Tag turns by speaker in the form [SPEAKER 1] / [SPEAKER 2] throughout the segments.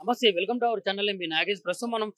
[SPEAKER 1] నమస్తే welcome to our channel మీ నాగేష్. ప్రస్తుతం మనం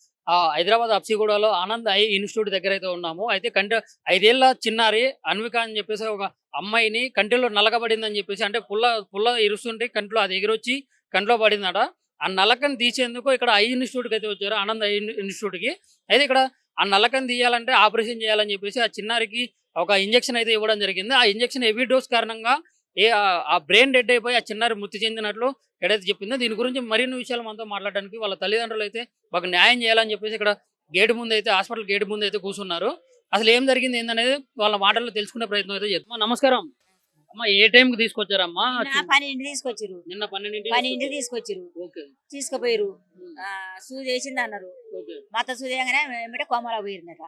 [SPEAKER 1] హైదరాబాద్ అప్సిగూడలో ఆనంద్ ఐ ఇన్స్టిట్యూట్ దగ్గర అయితే ఉన్నాము. అయితే కంటి ఐదేళ్ళ చిన్నారి అన్విక అని చెప్పేసి ఒక అమ్మాయిని కంటిలో నలగబడిందని చెప్పేసి అంటే పుల్ల పుల్ల ఇరుస్తుంటే కంటిలో అది ఎగిరొచ్చి కంటిలో పడిందట. ఆ నలకని తీసేందుకు ఇక్కడ ఐ ఇన్స్టిట్యూట్కి అయితే వచ్చారు ఆనంద్ ఐ ఇన్స్టిట్యూట్కి. అయితే ఇక్కడ ఆ నలకని తీయాలంటే ఆపరేషన్ చేయాలని చెప్పేసి ఆ చిన్నారికి ఒక ఇంజెక్షన్ అయితే ఇవ్వడం జరిగింది. ఆ ఇంజెక్షన్ హెవీ డోస్ కారణంగా ఏ ఆ- బ్రెయిన్ డెడ్ అయిపోయి ఆ చిన్నారి మృతి చెందినట్లు ఎడైతే చెప్పిందో. దీని గురించి మరిన్ని విషయాలు మనతో మాట్లాడడానికి వాళ్ళ తల్లిదండ్రులు అయితే మాకు న్యాయం చేయాలని చెప్పేసి ఇక్కడ గేట్ ముందు అయితే హాస్పిటల్ గేట్ ముందు అయితే కూర్చున్నారు. అసలు ఏం జరిగింది ఏందనేది వాళ్ళ మాటల్లో తెలుసుకునే ప్రయత్నం అయితే చేద్దాం. నమస్కారం. అమ్మ ఏ టైంకి తీసుకొచ్చారమ్మా?
[SPEAKER 2] నా పన్నెండు తీసుకొచ్చిరు
[SPEAKER 1] నిన్న పన్నెండింటి
[SPEAKER 2] పన్నెండు తీసుకొచ్చిరు
[SPEAKER 1] ఓకే.
[SPEAKER 2] తీసుకుపోయిరు ఆ, సూది వేసింది అన్నారు.
[SPEAKER 1] ఓకే
[SPEAKER 2] మత సూది వేయగానే ఏమిటే కోమలా పోయిందట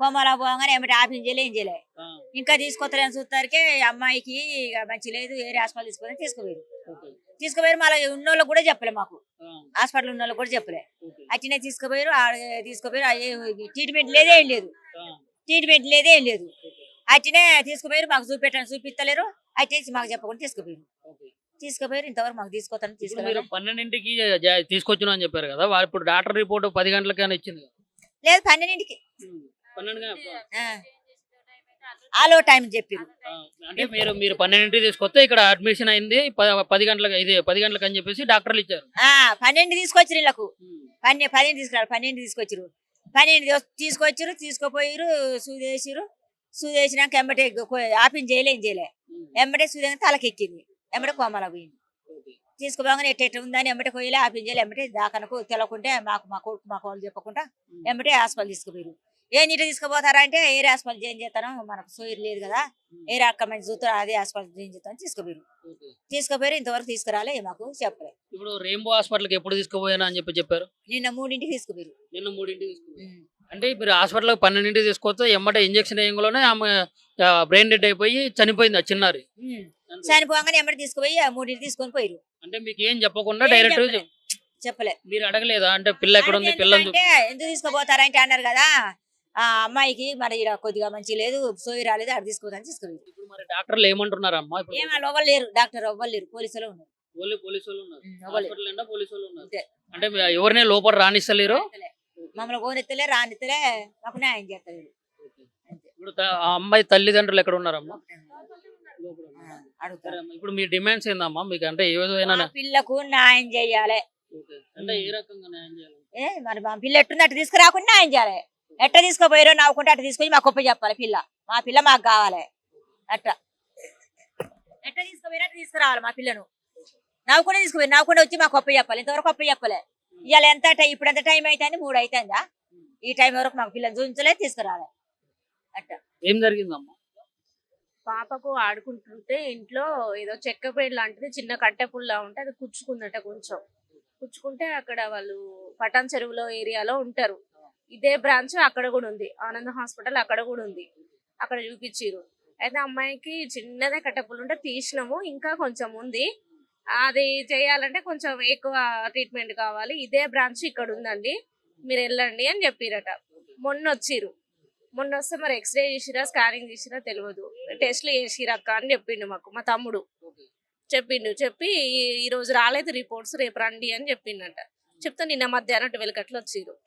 [SPEAKER 2] కోమలా పోగానే ఏమిటి ఆపరేషన్ చేయలే ఏం చేయలే ఇంకా తీసుకొస్తారని చూస్తారికి అమ్మాయికి ఇక మంచి లేదు వేరే హాస్పిటల్ తీసుకొని తీసుకుపోయారు. తీసుకుపోయారు మళ్ళీ ఉన్నోళ్ళకి కూడా చెప్పలే మాకు. హాస్పిటల్ ఉన్న కూడా చెప్పలే. అట్టినే తీసుకుపోయారు తీసుకుపోయారు ట్రీట్మెంట్ లేదే ఏం లేదు. ట్రీట్మెంట్ లేదే ఏం లేదు. అట్టినే తీసుకుపోయారు మాకు చూపెట్టని చూపిస్తలేరు అట్టే మాకు చెప్పకుండా తీసుకుపోయారు. తీసుకుపోయారు. ఇంతవరకు మాకు తీసుకోతాను తీసుకుపోయారు
[SPEAKER 1] పన్నెండింటికి తీసుకొచ్చిన అని చెప్పారు కదా వాళ్ళు ఇప్పుడు డాక్టర్ రిపోర్ట్ పది గంటలకైనా ఇచ్చింది.
[SPEAKER 2] లేదు పన్నెండింటికి.
[SPEAKER 1] పన్నెండు.
[SPEAKER 2] ఆలో టైం చెప్పిరు.
[SPEAKER 1] అంటే మీరు మీరు పన్నెండింటికి తీసుకొస్తే ఇక్కడ అడ్మిషన్ అయింది పది గంటలకు ఇది పది గంటలకు అని చెప్పేసి డాక్టర్లు ఇచ్చారు.
[SPEAKER 2] ఆ పన్నెండు తీసుకొచ్చిరు వీళ్ళకు పన్నె పన్నెండు తీసుకురారు పన్నెండు తీసుకొచ్చిరు. పన్నెండు తీస్- తీసుకొచ్చిరు తీసుకుపోయిరు సూది వేసిరు సూది వేసినాక ఎమ్మటే ఆపిన్ చేయలే ఏం చేయలే. ఎమ్మటే సూది అయినా తలకెక్కింది. ఎమ్మటే కోమల పోయింది తీసుకుపోగానే ఎట్ట ఉందని ఎమ్మటే కోయలే ఆపిన్ చేయలే ఎమ్మటే దాకనకు తెలకుంటే మాకు మా కొడుకు మా వాళ్ళు చెప్పకుండా ఎమ్మటే హాస్పిటల్ తీసుకుపోయారు. ఏ నీట తీసుకుపోతారా అంటే ఏరే హాస్పిటల్ చేంజ్ చేస్తాను మనకు సోయిరు లేదు కదా. ఏ అక్కడ మంచి చూస్తారు అదే హాస్పిటల్ చేంజ్ చేస్తాను తీసుకుపోయారు. తీసుకుపోయారు ఇంతవరకు తీసుకురాలే మాకు చెప్పలే.
[SPEAKER 1] ఇప్పుడు రెయిన్బో హాస్పిటల్కి ఎప్పుడు తీసుకుపోయాను అని చెప్పి చెప్పారు?
[SPEAKER 2] నిన్న మూడింటికి తీసుకుపోయారు.
[SPEAKER 1] నిన్న మూడింటికి తీసుకుపోయారు. అంటే మీరు హాస్పిటల్కి పన్నెండింటికి తీసుకొస్తే ఎమ్మటే ఇంజక్షన్ వేయంలోనే ఆమె బ్రెయిన్ డెడ్ అయిపోయి చనిపోయింది ఆ చిన్నారి.
[SPEAKER 2] చనిపోగానే ఎమ్మటి తీసుకుపోయి ఆ మూడింటికి తీసుకొని పోయారు
[SPEAKER 1] అంటే మీకు ఏం చెప్పకుండా డైరెక్ట్
[SPEAKER 2] చెప్పలే.
[SPEAKER 1] మీరు అడగలేదా? అంటే పిల్ల ఎక్కడ ఉంది పిల్లని
[SPEAKER 2] అంటే ఎందుకు తీసుకుపోతారంటే అన్నారు కదా. ఆ అమ్మాయికి మరి ఈడ కొద్దిగా మంచి లేదు సోయి రాలేదు అక్కడ తీసుకుపోతాను
[SPEAKER 1] ఇప్పుడు మరి డాక్టర్లు ఏమంటున్నారమ్మా ఇప్పుడు
[SPEAKER 2] ఏం వాళ్ళు లేరు డాక్టర్ ఎవ్వరు లేరు పోలీసులు ఉన్నారు.
[SPEAKER 1] ఓన్లీ పోలీసు వాళ్ళు ఉన్నారు.
[SPEAKER 2] ఉమ్, ఎవ్వరు లేరు.
[SPEAKER 1] హాస్పిటల్ అంటే పోలీసు వాళ్ళు ఉన్నారు.
[SPEAKER 2] అంతే.
[SPEAKER 1] అంటే మీ- ఎవరిని లోపల రానిస్తలేరు?
[SPEAKER 2] మమ్మల్ని రానిత్తలే న్యాయం
[SPEAKER 1] ఇప్పుడు అమ్మాయి తల్లిదండ్రులు ఎక్కడ ఉన్నారమ్మా? ఇప్పుడు మీ డిమాండ్స్ ఏందమ్మా? మీకు అంటే ఏ విధమైన
[SPEAKER 2] మా పిల్లకు న్యాయం చేయాలి.
[SPEAKER 1] ఓకే. అంటే ఏ రకంగా న్యాయం చేయాలి?
[SPEAKER 2] ఏ మరి మా పిల్ల ఎట్టుంది అట్టు తీసుకురాకుండా న్యాయం చేయాలి. ఎట్ట తీసుకుపోయారో నవ్వుకుంటే అట్ట తీసుకొని మాకు గొప్ప చెప్పాలి పిల్ల. మా పిల్ల మాకు కావాలి. అట్ట. ఎట్ట తీసుకుపోయారో అట్ట తీసుకురావాలి మా పిల్లను. నవ్వుకుంటే తీసుకుపోయి నవ్వుకుంటే వచ్చి మాకు గొప్ప చెప్పాలి. ఇంతవరకు గొప్ప చెప్పలే. ఇవాళ ఎంత టైం ఇప్పుడు ఎంత టైం అవుతుంది మూడు అవుతుందా ఈ టైం వరకు మాకు పిల్లని చూపించలే తీసుకురావాలి అట్ట.
[SPEAKER 1] ఏం జరిగిందమ్మా?
[SPEAKER 3] పాపకు ఆడుకుంటుంటే ఇంట్లో ఏదో చెక్క పేడు లాంటిది చిన్న కట్టెపుల్లా ఉంటే అది కుచ్చుకుందట కొంచెం. కుచ్చుకుంటే అక్కడ వాళ్ళు పటాన్ చెరువులో ఏరియాలో ఉంటారు. ఇదే బ్రాంచ్ అక్కడ కూడా ఉంది. ఆనంద్ హాస్పిటల్ అక్కడ కూడా ఉంది. అక్కడ చూపించారు అయితే అమ్మాయికి చిన్నదే కట్టెపుల్ల ఉంటే తీసినాము. ఇంకా కొంచెం ఉంది. అది చేయాలంటే కొంచెం ఎక్కువ ట్రీట్మెంట్ కావాలి. ఇదే బ్రాంచ్ ఇక్కడ ఉందండి. మీరు వెళ్ళండి అని చెప్పిరట. మొన్న వచ్చిరు మొన్న వస్తే మరి ఎక్స్రే చేసిరా స్కానింగ్ చేసిరా తెలియదు టెస్ట్లు చేసిరా అక్క అని చెప్పిండు మాకు మా తమ్ముడు. చెప్పిండు చెప్పి ఈ- రోజు రాలేదు రిపోర్ట్స్ రేపు రండి అని చెప్పిండట. చెప్తే నిన్న మధ్యాహ్నం ట్వెల్వ్ అట్లా వచ్చిరు.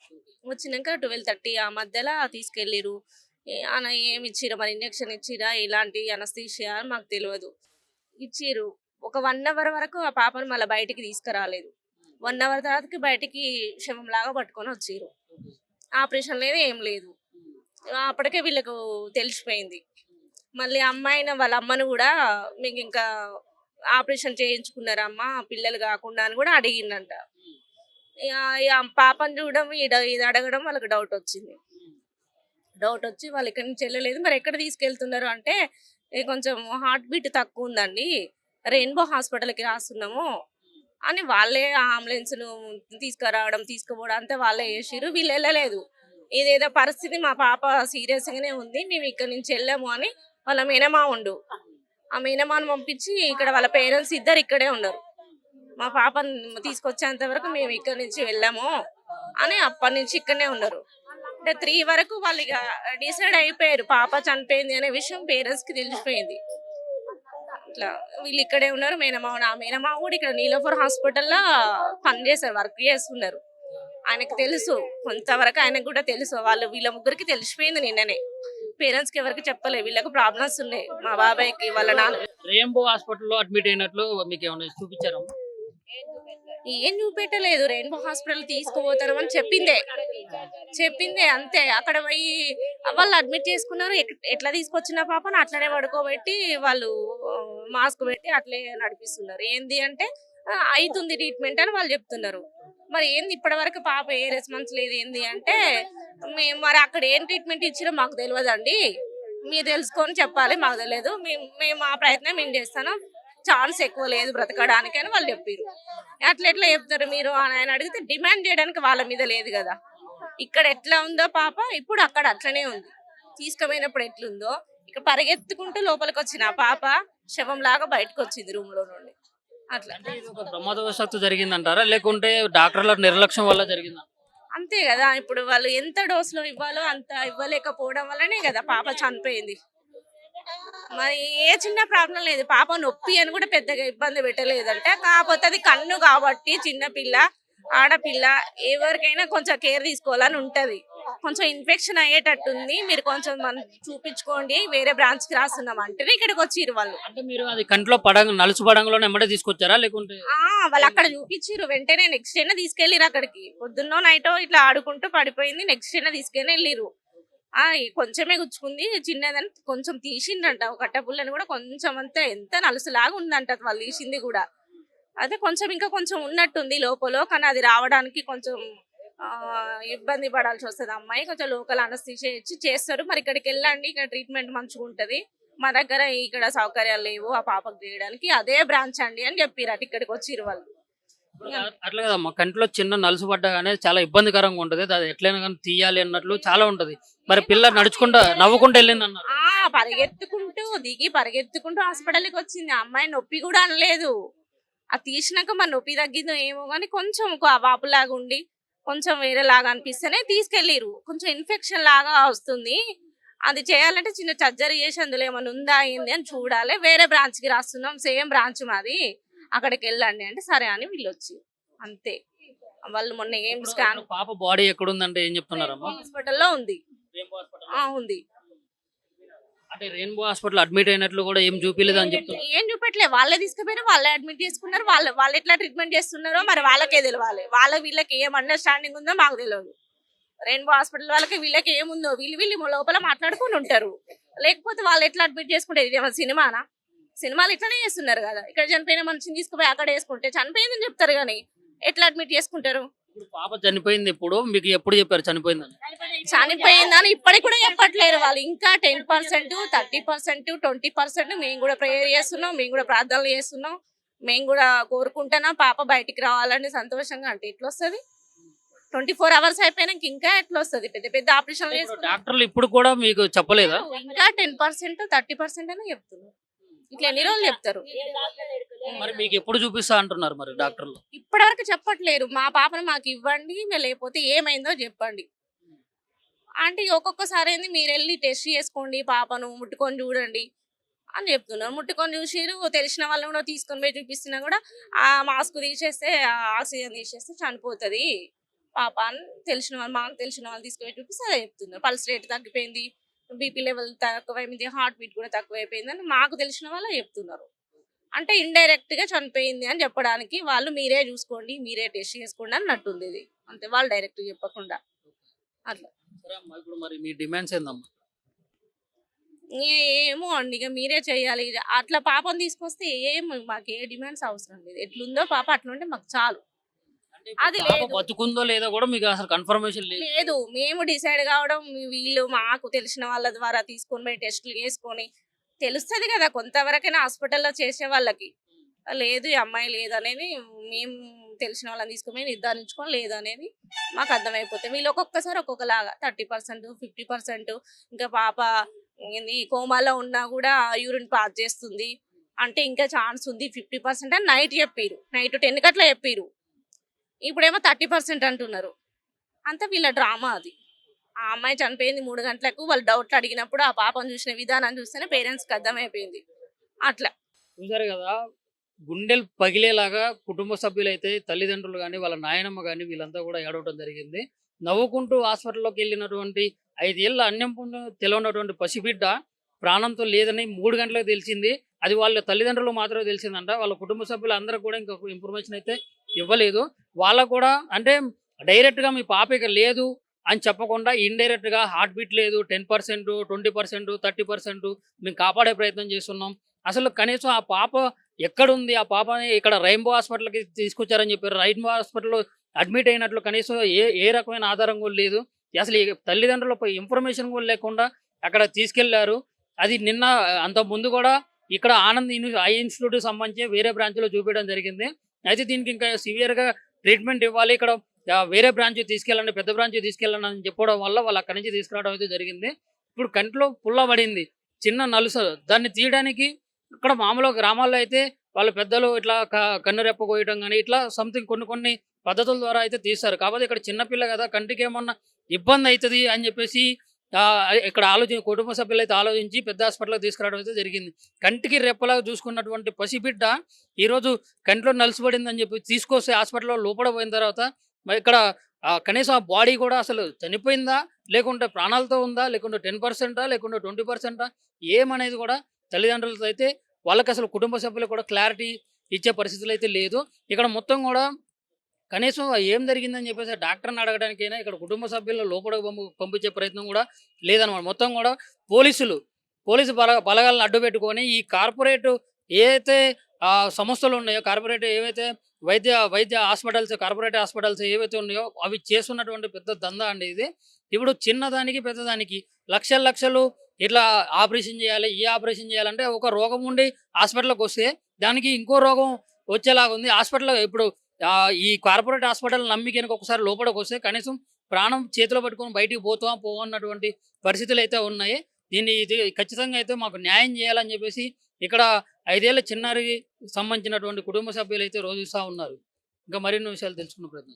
[SPEAKER 3] వచ్చినాక ట్వెల్వ్ థర్టీ ఆ మధ్యలో తీసుకెళ్ళిరు. అన ఏమి ఇచ్చిరా మరి ఇంజక్షన్ ఇచ్చిరా ఇలాంటి అనస్థీషియా అని మాకు తెలియదు ఇచ్చిరు ఒక వన్ అవర్ వరకు ఆ పాపను మళ్ళీ బయటికి తీసుకురాలేదు. వన్ అవర్ తర్వాతకి బయటికి శవం లాగా పట్టుకొని వచ్చిరు ఆపరేషన్ లేదు ఏం లేదు. అప్పటికే వీళ్ళకు తెలిసిపోయింది. మళ్ళీ అమ్మాయిన వాళ్ళ అమ్మను కూడా మీకు ఇంకా ఆపరేషన్ చేయించుకున్నారమ్మా పిల్లలు కాకుండా అని కూడా అడిగిందంట. పాపను చూడడం ఇది అడగడం వాళ్ళకి డౌట్ వచ్చింది. డౌట్ వచ్చి వాళ్ళు ఇక్కడి నుంచి వెళ్ళలేదు. మరి ఎక్కడ తీసుకెళ్తున్నారు అంటే "ఏ కొంచెం హార్ట్ బీట్ తక్కువ ఉందండి. రెయిన్బో హాస్పిటల్కి రాస్తున్నాము అని వాళ్ళే అంబులెన్స్ను తీసుకురావడం తీసుకుపోవడం అంతా వాళ్ళే చేసిరు వీళ్ళు వెళ్ళలేదు. ఇదేదో పరిస్థితి మా పాప సీరియస్ గానే ఉంది. మేము ఇక్కడ నుంచి వెళ్ళాము అని వాళ్ళ మేనమా ఉండు. ఆ మేనమాను పంపించి ఇక్కడ వాళ్ళ పేరెంట్స్ ఇద్దరు ఇక్కడే ఉన్నారు. మా పాపను తీసుకొచ్చేంత వరకు మేము ఇక్కడ నుంచి వెళ్ళాము అని అప్పటి నుంచి ఇక్కడనే ఉన్నారు. అంటే త్రీ వరకు వాళ్ళు ఇక డిసైడ్ అయిపోయారు. పాప చనిపోయింది అనే విషయం పేరెంట్స్కి తెలిసిపోయింది. అట్లా వీళ్ళు ఇక్కడే ఉన్నారు. మేనమా నా మేనమా కూడా ఇక్కడ నీలోఫర్ హాస్పిటల్లో పనిచేశారు వర్క్ చేస్తున్నారు. ఆయనకు తెలుసు కొంతవరకు ఆయనకు కూడా తెలుసు. వాళ్ళు వీళ్ళ ముగ్గురికి తెలిసిపోయింది నిన్ననే. పేరెంట్స్కి ఎవరికి చెప్పలే. వీళ్ళకి ప్రాబ్లమ్స్ ఉన్నాయి. మా బాబాయ్కి వాళ్ళ నాన్న
[SPEAKER 1] రెయిన్బో హాస్పిటల్లో అడ్మిట్ అయినట్లు మీకు ఏమైనా చూపించారా?
[SPEAKER 3] ఏం చూపెట్టలేదు. రెయిన్బో హాస్పిటల్ తీసుకుపోతారు అని చెప్పిందే. చెప్పిందే అంతే. అక్కడ పోయి వాళ్ళు అడ్మిట్ చేసుకున్నారు. ఎట్లా తీసుకొచ్చిన పాపను అట్లనే పడుకోబెట్టి వాళ్ళు మాస్క్ పెట్టి అట్లే నడిపిస్తున్నారు. ఏంది అంటే "ఆ, అవుతుంది ట్రీట్మెంట్ అని వాళ్ళు చెప్తున్నారు. మరి ఏంది ఇప్పటి వరకు పాప ఏ రెస్పాన్స్ లేదు ఏంది అంటే మేము మరి అక్కడ ఏం ట్రీట్మెంట్ ఇచ్చిరో మాకు తెలియదండి మీరు తెలుసుకొని చెప్పాలి మాకు తెలియదు మేము మేము ఆ ప్రయత్నం మేము చేస్తాను. ఛాన్స్ ఎక్కువ లేదు బ్రతకడానికి అని వాళ్ళు చెప్పారు. అట్లా ఎట్లా చెప్తారు మీరు? అని ఆయన అడిగితే డిమాండ్ చేయడానికి వాళ్ళ మీద లేదు కదా. ఇక్కడ ఎట్లా ఉందో పాప ఇప్పుడు అక్కడ అట్లనే ఉంది. తీసుకుపోయినప్పుడు ఎట్లుందో ఇక్కడ పరిగెత్తుకుంటూ లోపలికి వచ్చిన పాప శవం లాగా బయటకు వచ్చింది రూమ్లో నుండి. అట్లా.
[SPEAKER 1] అంటే ఇది ఒక ప్రమాదవశాత్తు జరిగిందంటారా? లేకుంటే డాక్టర్ల నిర్లక్ష్యం వల్ల జరిగిందా?
[SPEAKER 3] అంతే కదా. ఇప్పుడు వాళ్ళు ఎంత డోసులో ఇవ్వాలో అంత ఇవ్వలేకపోవడం వల్లనే కదా పాప చనిపోయింది. మరి ఏ చిన్న ప్రాబ్లం లేదు. పాప నొప్పి అని కూడా పెద్దగా ఇబ్బంది పెట్టలేదంటే. కాకపోతే అది కన్ను కాబట్టి చిన్న పిల్ల ఆడపిల్ల ఎవరికైనా కొంచెం కేర్ తీసుకోవాలని ఉంటది. కొంచెం ఇన్ఫెక్షన్ అయ్యేటట్టుంది. మీరు కొంచెం మనం చూపించుకోండి. వేరే బ్రాంచ్కి రాస్తున్నాం అంటే ఇక్కడికి వచ్చిర్రు వాళ్ళు.
[SPEAKER 1] అంటే మీరు అది కంట్లో పడంగ నలుసు పడంగలోనే ఎమ్మడే తీసుకొచ్చారా? లేకుంటే
[SPEAKER 3] ఆ వాళ్ళు అక్కడ చూపించారు వెంటనే నెక్స్ట్ అయినా తీసుకెళ్ళిరు అక్కడికి. పొద్దున్నో నైటో ఇట్లా ఆడుకుంటూ పడిపోయింది. నెక్స్ట్ అయినా తీసుకెళ్ళి వెళ్ళిరు ఆ ఈ కొంచెమే గుచ్చుకుంది చిన్నదని కొంచెం తీసిందంట. ఒక కట్టపుల్లని కూడా కొంచెం అంతా. ఎంత నలుసులాగా ఉందంట వాళ్ళు తీసింది కూడా. అదే కొంచెం ఇంకా కొంచెం ఉన్నట్టుంది లోపల. కానీ అది రావడానికి కొంచెం ఇబ్బంది పడాల్సి వస్తుంది. అమ్మాయి కొంచెం లోకల్ అనస్థిషియా ఇచ్చి చేస్తారు. మరి ఇక్కడికి వెళ్ళండి. ఇక్కడ ట్రీట్మెంట్ మంచిగా ఉంటది. మా దగ్గర ఇక్కడ సౌకర్యాలు లేవు. ఆ పాపకు చేయడానికి అదే బ్రాంచ్ అండి అని చెప్పిరట ఇక్కడికి వచ్చిర్రు వాళ్ళు.
[SPEAKER 1] అట్లా కదమ్మా. కంట్లో చిన్న నలుసు పడ్డగానే చాలా ఇబ్బందికరంగా ఉంటది. అది ఎట్లయినా కానీ తీయాలి అన్నట్లు చాలా ఉంటది. మరి పిల్ల నడుచుకుంటా నవ్వుకుంటూ వెళ్ళింది అన్నారు.
[SPEAKER 3] ఆ పరిగెత్తుకుంటూ దిగి పరిగెత్తుకుంటూ హాస్పిటల్కి వచ్చింది. ఆ అమ్మాయి నొప్పి కూడా అనలేదు. అది తీసినాక మరి నొప్పి తగ్గిందో ఏమో కానీ కొంచెం వాపులాగా ఉండి కొంచెం వేరేలాగా అనిపిస్తేనే తీసుకెళ్ళిరు కొంచెం ఇన్ఫెక్షన్ లాగా వస్తుంది. అది చేయాలంటే చిన్న సర్జరీ చేసి అందులో ఏమైనా ఉందా ఏంది అని చూడాలి. వేరే branch కి రాస్తున్నాం సేమ్ బ్రాంచ్ మాది. అక్కడికి వెళ్ళండి అంటే సరే అని వీళ్ళు వచ్చి అంతే. వాళ్ళు మొన్న ఏం స్కాన్
[SPEAKER 1] పాప బాడీ ఎక్కడుందంటే ఏం చెప్తున్నారమ్మా?
[SPEAKER 3] హాస్పిటల్లో ఉంది. ఉంది.
[SPEAKER 1] అంటే రెయిన్బో హాస్పిటల్ అడ్మిట్ అయినట్లు కూడా ఏం చూపించలేదు అని చెప్తారు
[SPEAKER 3] ఏం చూపెట్టలే వాళ్ళే తీసుకుపోయిన వాళ్ళే అడ్మిట్ చేసుకున్నారు వాళ్ళు వాళ్ళు ఎట్లా ట్రీట్మెంట్ చేస్తున్నారో మరి వాళ్ళకే తెలియాలి వాళ్ళ వీళ్ళకి ఏం అండర్స్టాండింగ్ ఉందో మాకు తెలియదు రెయిన్బో హాస్పిటల్ వాళ్ళకి వీళ్ళకి ఏముందో వీళ్ళు వీళ్ళు లోపల మాట్లాడుకొని ఉంటారు. లేకపోతే వాళ్ళు ఎట్లా అడ్మిట్ చేసుకుంటే ఇది సినిమానా? సినిమాలు ఇట్లానే చేస్తున్నారు కదా. ఇక్కడ చనిపోయిన మనిషిని తీసుకుపోయి అక్కడ వేసుకుంటే చనిపోయిందని చెప్తారు కానీ ఎట్లా అడ్మిట్ చేసుకుంటారు?
[SPEAKER 1] ఇప్పుడు పాప చనిపోయింది ఇప్పుడు మీకు ఎప్పుడు చెప్పారు చనిపోయిందని?
[SPEAKER 3] చనిపోయిందని ఇప్పటికి కూడా చెప్పట్లేరు వాళ్ళు. ఇంకా ten percent thirty percent twenty percent మేము కూడా ప్రేయర్ చేస్తున్నాం మేము కూడా ప్రార్థనలు చేస్తున్నాం. మేము కూడా కోరుకుంటున్నాం పాప బయటికి రావాలని సంతోషంగా. అంటే ఎట్లా వస్తుంది? ట్వంటీ ఫోర్ అవర్స్ అయిపోయినాక ఇంకా ఎట్లా వస్తుంది? పెద్ద పెద్ద చేసుకుంటాం.
[SPEAKER 1] డాక్టర్లు ఇప్పుడు కూడా మీకు చెప్పలేదా?
[SPEAKER 3] ఇంకా టెన్ పర్సెంట్ థర్టీ పర్సెంట్ అని చెప్తున్నారు. ఇట్లా ఎన్ని రోజులు చెప్తారు?
[SPEAKER 1] మరి మీకు ఎప్పుడు చూపిస్తా అంటున్నారు మరి డాక్టర్లు?
[SPEAKER 3] ఇప్పటివరకు చెప్పట్లేరు. మా పాపను మాకు ఇవ్వండి మేము లేకపోతే ఏమైందో చెప్పండి. అంటే ఒక్కొక్కసారి ఏంది మీరు వెళ్ళి టెస్ట్ చేసుకోండి పాపను ముట్టుకొని చూడండి అని చెప్తున్నారు. ముట్టుకొని చూసిరు తెలిసిన వాళ్ళని కూడా తీసుకొని పోయి చూపిస్తున్నా కూడా ఆ మాస్క్ తీసేస్తే ఆ ఆక్సిజన్ తీసేస్తే చనిపోతుంది. పాప అని తెలిసిన వాళ్ళు మాకు తెలిసిన వాళ్ళు తీసుకొని చూపిస్తే అదే చెప్తున్నారు. పల్స్ రేట్ తగ్గిపోయింది బీపీ లెవెల్ తక్కువైంది హార్ట్ బీట్ కూడా తక్కువైపోయింది అని మాకు తెలిసిన వాళ్ళే చెప్తున్నారు. అంటే ఇండైరెక్ట్గా చనిపోయింది అని చెప్పడానికి వాళ్ళు మీరే చూసుకోండి మీరే టెస్ట్ చేసుకోండి అన్నట్టుంది ఇది. అంతే వాళ్ళు డైరెక్ట్ చెప్పకుండా. అట్లా.
[SPEAKER 1] సరే అమ్మా ఇప్పుడు మరి మీ డిమాండ్స్ ఏందమ్మా?
[SPEAKER 3] ఏమో అండి ఇక మీరే చేయాలి. అట్లా పాపం తీసుకొస్తే ఏం మాకు ఏ డిమాండ్స్ అవసరం లేదు. ఎట్లుందో పాప అట్లుంటే మాకు చాలు. అది.
[SPEAKER 1] బతుకుందో లేదో కూడా మీకు అసలు కన్ఫర్మేషన్ లేదు.
[SPEAKER 3] లేదు మేము డిసైడ్ కావడం వీళ్ళు మాకు తెలిసిన వాళ్ళ ద్వారా తీసుకొని పోయి టెస్టులు చేసుకొని తెలుస్తుంది కదా కొంతవరకైనా హాస్పిటల్లో చేసే వాళ్ళకి. లేదు ఈ అమ్మాయి లేదనేది మేము తెలిసిన వాళ్ళని తీసుకుని నిర్ధారించుకొని లేదనేది మాకు అర్థమైపోతుంది వీళ్ళు ఒక్కొక్కసారి ఒక్కొక్కలాగా థర్టీ పర్సెంట్ ఫిఫ్టీ పర్సెంట్ ఇంకా పాప కోమాలో ఉన్నా కూడా యూరిన్ పాస్ చేస్తుంది. అంటే ఇంకా ఛాన్స్ ఉంది ఫిఫ్టీ పర్సెంట్ అని నైట్ చెప్పారు. నైట్ టెన్ కట్లా చెప్పారు. ఇప్పుడేమో థర్టీ పర్సెంట్ అంటున్నారు. అంతా వీళ్ళ డ్రామా అది. ఆ అమ్మాయి చనిపోయింది మూడు గంటలకు. వాళ్ళు డౌట్లు అడిగినప్పుడు ఆ పాపను చూసిన విధానం చూస్తేనే పేరెంట్స్కి అర్థమైపోయింది. అట్లా.
[SPEAKER 1] చూసారు కదా గుండెలు పగిలేలాగా కుటుంబ సభ్యులైతే తల్లిదండ్రులు కానీ వాళ్ళ నాయనమ్మ కానీ వీళ్ళంతా కూడా ఏడవటం జరిగింది. నవ్వుకుంటూ హాస్పిటల్లోకి వెళ్ళినటువంటి ఐదేళ్ళ అన్నం పొందు తెలియనటువంటి పసిబిడ్డ ప్రాణంతో లేదని మూడు గంటలకు తెలిసింది. అది వాళ్ళ తల్లిదండ్రులు మాత్రమే తెలిసిందంట. వాళ్ళ కుటుంబ సభ్యులు అందరూ కూడా ఇంకొక ఇన్ఫర్మేషన్ అయితే ఇవ్వలేదు. వాళ్ళకు కూడా అంటే డైరెక్ట్గా మీ పాప ఇక లేదు. అని చెప్పకుండా ఇండైరెక్ట్గా హార్ట్ బీట్ లేదు ten percent twenty percent thirty percent మేము కాపాడే ప్రయత్నం చేస్తున్నాం. అసలు కనీసం ఆ పాప ఎక్కడుంది? ఆ పాపని ఇక్కడ రైన్బో హాస్పిటల్కి తీసుకొచ్చారని చెప్పారు. రైన్బో హాస్పిటల్లో అడ్మిట్ అయినట్లు కనీసం ఏ ఏ రకమైన ఆధారం కూడా లేదు. అసలు ఈ తల్లిదండ్రులపై ఇన్ఫర్మేషన్ కూడా లేకుండా అక్కడ తీసుకెళ్ళారు. అది నిన్న అంత ముందు కూడా ఇక్కడ ఆనంద్ ఐ ఇన్స్టిట్యూట్ సంబంధించి వేరే బ్రాంచ్లో చూపించడం జరిగింది. అయితే దీనికి ఇంకా సివియర్గా ట్రీట్మెంట్ ఇవ్వాలి. ఇక్కడ వేరే బ్రాంచ్ తీసుకెళ్ళండి పెద్ద బ్రాంచ్ తీసుకెళ్ళండి అని చెప్పడం వల్ల వాళ్ళు అక్కడి నుంచి తీసుకురావడం అయితే జరిగింది. ఇప్పుడు కంట్లో పుల్ల పడింది చిన్న నలుసు. దాన్ని తీయడానికి ఇక్కడ మామూలుగా గ్రామాల్లో అయితే వాళ్ళ పెద్దలు ఇట్లా క- కన్ను రెప్ప కోయటం కానీ ఇట్లా సంథింగ్ కొన్ని కొన్ని పద్ధతుల ద్వారా అయితే తీస్తారు. కాబట్టి ఇక్కడ చిన్నపిల్ల కదా కంటికి ఏమన్నా ఇబ్బంది అవుతుంది అని చెప్పేసి ఇక్కడ ఆలోచించి కుటుంబ సభ్యులు అయితే ఆలోచించి పెద్ద హాస్పిటల్కి తీసుకురావడం అయితే జరిగింది. కంటికి రెప్పలాగా చూసుకున్నటువంటి పసిబిడ్డ ఈరోజు కంట్లో నలిసిపడింది అని చెప్పి తీసుకొస్తే హాస్పిటల్లో లోపల పోయిన తర్వాత మరి ఇక్కడ కనీసం ఆ బాడీ కూడా అసలు చనిపోయిందా? లేకుంటే ప్రాణాలతో ఉందా? లేకుంటే టెన్ పర్సెంటా? లేకుంటే ట్వంటీ పర్సెంటా? ఏమనేది కూడా తల్లిదండ్రులతో అయితే వాళ్ళకి అసలు కుటుంబ సభ్యులకు కూడా క్లారిటీ ఇచ్చే పరిస్థితులు అయితే లేదు. ఇక్కడ మొత్తం కూడా కనీసం ఏం జరిగిందని చెప్పేసి డాక్టర్ని అడగడానికైనా ఇక్కడ కుటుంబ సభ్యులను లోపలికి పంపు పంపించే ప్రయత్నం కూడా లేదనమాట. మొత్తం కూడా పోలీసులు పోలీసు బల బలగాలను అడ్డు పెట్టుకొని ఈ కార్పొరేట్ ఏదైతే అయితే సంస్థలు ఉన్నాయో కార్పొరేట్ ఏవైతే వైద్య వైద్య హాస్పిటల్స్ కార్పొరేట్ హాస్పిటల్స్ ఏవైతే ఉన్నాయో అవి చేస్తున్నటువంటి పెద్ద దందా అండి ఇది. ఇప్పుడు చిన్నదానికి పెద్దదానికి లక్షల లక్షలు ఇట్లా ఆపరేషన్ చేయాలి ఈ ఆపరేషన్ చేయాలంటే ఒక రోగం ఉండి హాస్పిటల్కి వస్తే దానికి ఇంకో రోగం వచ్చేలాగా ఉంది. హాస్పిటల్ ఇప్పుడు ఈ కార్పొరేట్ హాస్పిటల్ నమ్మికనికి ఒకసారి లోపలికి వస్తే కనీసం ప్రాణం చేతిలో పట్టుకొని బయటికి పోతామా పోవన్నటువంటి పరిస్థితులు అయితే ఉన్నాయి. దీన్ని ఇది ఖచ్చితంగా అయితే మాకు న్యాయం చేయాలని చెప్పేసి ఇక్కడ ఐదేళ్ళ చిన్నారికి సంబంధించినటువంటి కుటుంబ సభ్యులు అయితే రోజు ఇస్తూ ఉన్నారు. ఇంకా మరిన్ని విషయాలు తెలుసుకున్న ప్రయత్నం